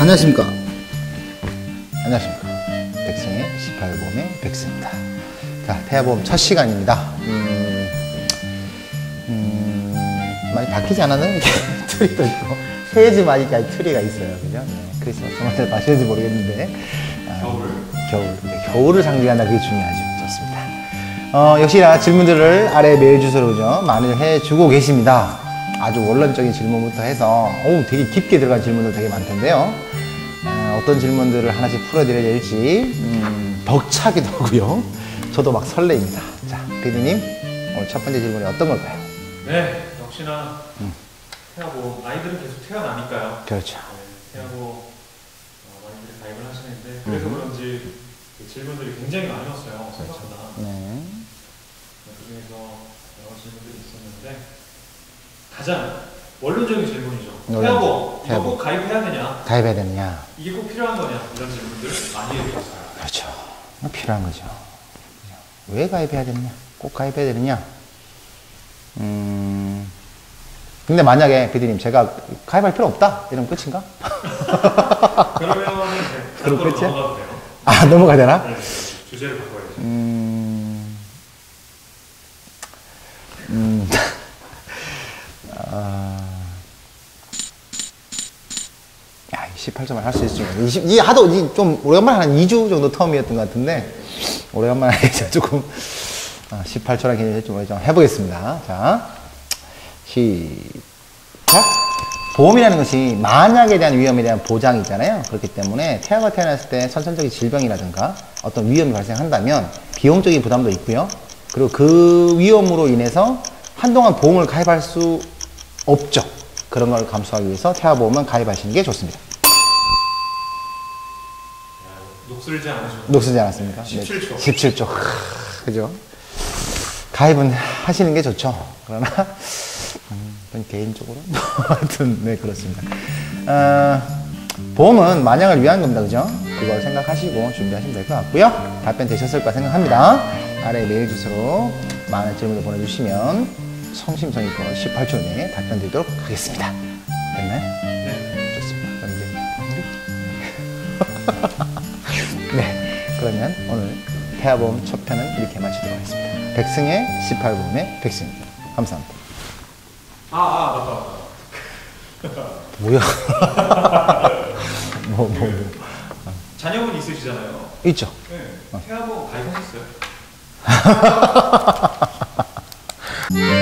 안녕하십니까. 안녕하십니까. 백승의 18범의 백승입니다. 자, 태아보험 첫 시간입니다. 음, 음, 많이 바뀌지 않았나요? 이렇게 트리도 있고. 새해 지 맞이까지 트리가 있어요. 그죠? 네, 크리스마스 선물 마시는지 모르겠는데. 아, 겨울을. 겨울. 네, 겨울을 상징한다. 그게 중요하죠. 좋습니다. 어, 역시나 질문들을 아래 메일 주소로 그죠? 많이 해주고 계십니다. 아주 원론적인 질문부터 해서, 오, 되게 깊게 들어간 질문들 되게 많던데요. 어, 떤 질문들을 하나씩 풀어드려야 될지, 음, 벅차기도 하고요. 저도 막 설레입니다. 자, 피디님, 오늘 첫 번째 질문이 어떤 걸까요? 네, 역시나 태아보 아이들은 계속 태어나니까요. 그렇죠. 네, 태아보 어, 많이들 가입을 하시는데 그래서 그런지 그 질문들이 굉장히 많이 왔어요. 생각보다. 네. 그 중에서 여러 질문들이 있었는데 가장 원론적인 질문이죠. 원론적. 태아보 이거. 꼭 가입해야 되냐? 가입해야 되느냐? 이게 꼭 필요한 거냐? 이런 질문들 많이 해주셨어요. 그렇죠. 필요한 거죠. 왜 가입해야 되느냐? 꼭 가입해야 되느냐? 음, 근데 만약에 피디님 제가 가입할 필요 없다 이러면 끝인가? 그러면은 네, 그럼 끝이야? 넘어가도 돼요. 아 넘어가야 되나? 네, 주제를 바꿔야죠. 음, 음, 아, 야, 18점을 할 수 있으면 20, 이 하도 이 좀 오래간만에 한 2주 정도 텀이었던 것 같은데 오래간만에 이제 조금 아, 18초라 기념해 좀 해보겠습니다. 자, 시작. 보험이라는 것이 만약에 대한 위험에 대한 보장이 있잖아요. 그렇기 때문에 태아가 태어났을 때 선천적인 질병이라든가 어떤 위험이 발생한다면 비용적인 부담도 있고요. 그리고 그 위험으로 인해서 한동안 보험을 가입할 수 없죠. 그런 걸 감수하기 위해서 태아보험은 가입하시는 게 좋습니다. 녹슬지 않으셨나요? 녹슬지 않았습니까? 17초. 17초. 그죠? 가입은 하시는 게 좋죠. 그러나, 음, 전 개인적으로. 하여튼, 네, 그렇습니다. 어, 보험은 만약을 위한 겁니다. 그죠? 그걸 생각하시고 준비하시면 될 것 같고요. 답변 되셨을 까 생각합니다. 아래 메일 주소로 많은 질문을 보내주시면 성심성의껏 18초 내에 답변 드리도록 하겠습니다. 됐나요? 네. 좋습니다. 그럼 이제 네, 그러면 오늘 태아보험 첫 편은 이렇게 마치도록 하겠습니다. 백승의 18보험의 백승입니다. 감사합니다. 아, 아, 맞다, 맞다. 뭐야? 뭐, 뭐, 뭐. 자녀분 있으시잖아요. 있죠? 네. 어. 태아보 가입하셨어요?